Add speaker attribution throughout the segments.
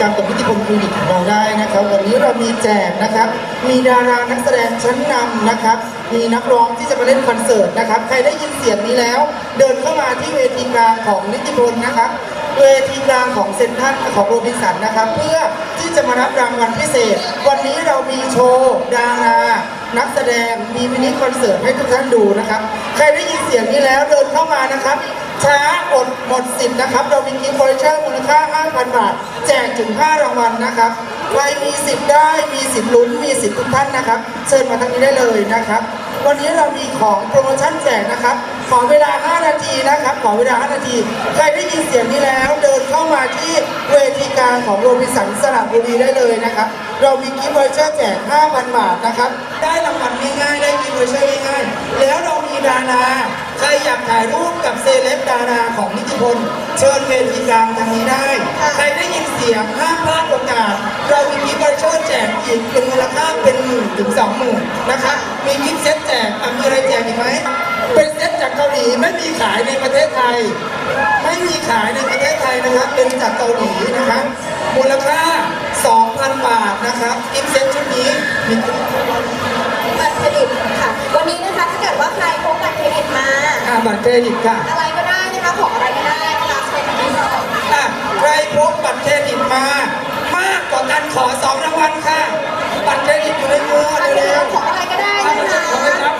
Speaker 1: กรรมกับพิธีพลคลินิกของเราได้นะครับ วันนี้เรามีแจกนะครับ มีดารานักแสดงชั้นนำนะครับ มีนักร้องที่จะมาเล่นคอนเสิร์ตนะครับ ใครได้ยินเสียงนี้แล้ว เดินเข้ามาที่เวทีกลางของนิติพลนะครับ เวทีกลางของเซ็นทรัลของโรบินสันนะครับ เพื่อที่จะมารับรางวัลพิเศษ วันนี้เรามีโชว์ดารานักแสดงมีมินิคอนเสิร์ตให้ทุกท่านดูนะครับ ใครได้ยินเสียงนี้แล้วเดินเข้ามานะครับ ช้าอดหมดสิทธิ์นะครับเรามีกิฟต์วอเชอร์มูลค่า 5,000 บาท แจกถึง 5 รางวัลนะครับใครมีสิทธิ์ได้มีสิทธิ์ลุ้นมีสิทธิ์ทุกท่านนะครับ เชิญมาทางนี้ได้เลยนะครับ วันนี้เรามีของโปรโมชั่นแจกนะครับ ขอเวลา 5 นาทีนะครับ ขอเวลา 5 นาที ใครได้ยินเสียงนี้แล้ว เดินเข้ามาที่เวทีกางของโรบินสันสระบุรีได้เลยนะครับ เรามีกิฟต์วอเชอร์แจก 5,000 บาทนะครับ ได้รางวัลง่ายๆได้กิฟต์วอเชอร์ง่ายๆแล้วเรามีดารา ใครอยากถ่ายรูปกับเซเลบดาราของนิติพล เชิญเวทีกลางทางนี้ได้ ใครได้ยินเสียงห้ามพลาดโอกาส เรามีกิฟต์วอเชอร์แจกอีกเป็นมูลค่าเป็นหมื่นถึงสองหมื่นนะคะ มีกิฟต์เซตแจกอะมีอะไรแจกอีกไหม เป็นเซตจากเกาหลีไม่มีขายในประเทศไทย ไม่มีขายในประเทศไทยนะครับ เป็นจากเกาหลีนะครับมูลค่า 2,000 บาทนะครับกิฟต์เซตชุดนี้มี
Speaker 2: บัตรเครดิตค่ะ วันนี้นะคะถ้าเกิดว่าใครพกบัตรเครดิตมา
Speaker 1: อ่า บัตรเครดิตค่ะ
Speaker 2: อะไรก็ได้นะคะของอะไรก็ได้นะคะใช้บัตรเครดิต
Speaker 1: อะใครพกบัตรเครดิตมา มากกว่ากันขอสองรางวัลค่ะ บัตรเครดิตอยู่ในมือ
Speaker 2: บัตรเครดิ
Speaker 1: เร็
Speaker 2: ต
Speaker 1: ว
Speaker 2: ของอะไรก็ได้
Speaker 1: ๆเอา
Speaker 2: นะ
Speaker 1: ไป
Speaker 2: คะ
Speaker 1: เอาไปนับนับกันนะ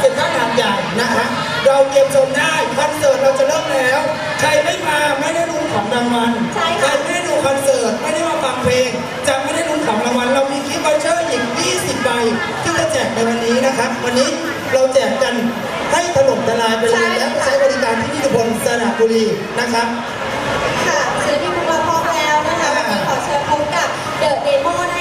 Speaker 1: เซ็นทรัลหาดใหญ่นะคะเราเตรียมชมได้คอนเสิร์ตเราจะเริ่มแล้ว ใครไม่มาไม่ได้ลุ้นของรางวัล
Speaker 2: ใช่
Speaker 1: ใคร
Speaker 2: ค่ะ
Speaker 1: ไม่ได้ดูคอนเสิร์ตไม่ได้มาฟังเพลง จะไม่ได้ลุ้นของรางวัลเรามีคลิปวอเชอร์อีก 20 ใบที่จะแจกในวันนี้นะครับ วันนี้เราแจกกันให้ถล่มทลายไปเลยและใช้บริการที่นิติพลสระบุรีนะครับ
Speaker 2: ค่ะศิลปินของเราพร้อมแล้วนะคะวันนี้ขอเชิญพบกับเดอะเดโมได้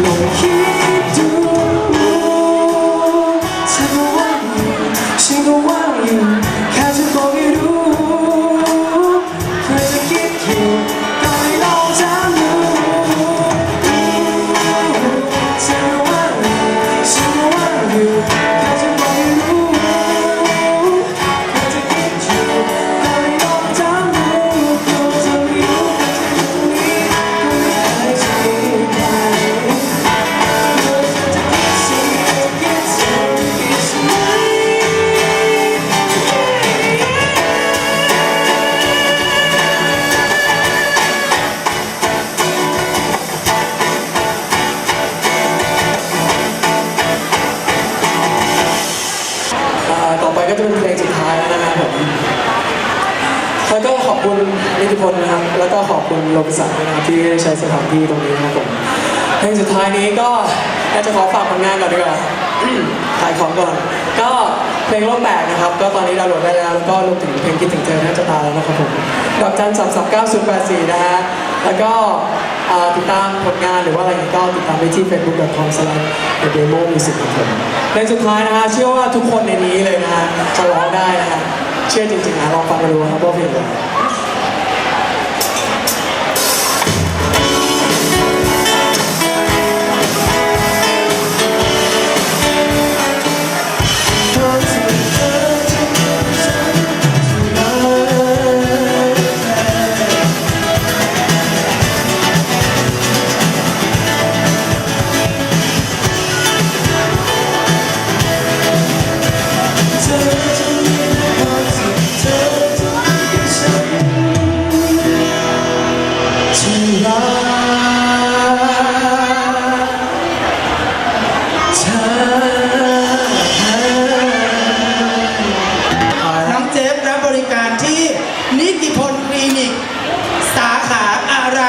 Speaker 1: Thank you. ขอบคุ
Speaker 3: ณนิติพลนะครับ แล้วก็ขอบคุณโรบินสันด้วยนะครับที่ใช้สถานที่ตรงนี้นะครับผมเพลงสุดท้ายนี้ก็น่าจะขอฝากผลงานก่อนดีกว่าขายของก่อน ก็เพลงโลกแตกนะครับ ก็ตอนนี้ดาวน์โหลดได้แล้ว แล้วก็รวมถึงเพลงคิดถึงเธอน่าจะตายแล้วนะครับผม ดอกจันสามสามเก้าศูนย์แปดสี่นะฮะ แล้วก็ติดตามผลงานหรือว่าอะไรก็ติดตามได้ที่ facebook.com/thedemo music ครับผมเพลงสุดท้ายนะฮะ เชื่อว่าทุกคนในนี้เลยนะฮะจะร้องได้นะฮะ เชื่อจริงๆนะลองฟังกันดูนะครับว่าเพลงอะไร
Speaker 1: น้องเจฟรับบริการที่นิติพลคลินิก สาขาอะไร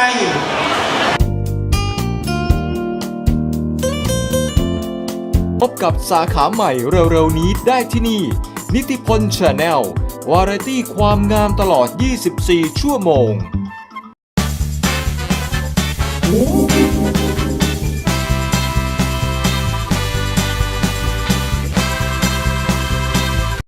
Speaker 4: พบกับสาขาใหม่เร็วๆนี้ได้ที่นี่ นิติพลชาแนลวาไรตี้ความงามตลอด 24 ชั่วโมง
Speaker 1: น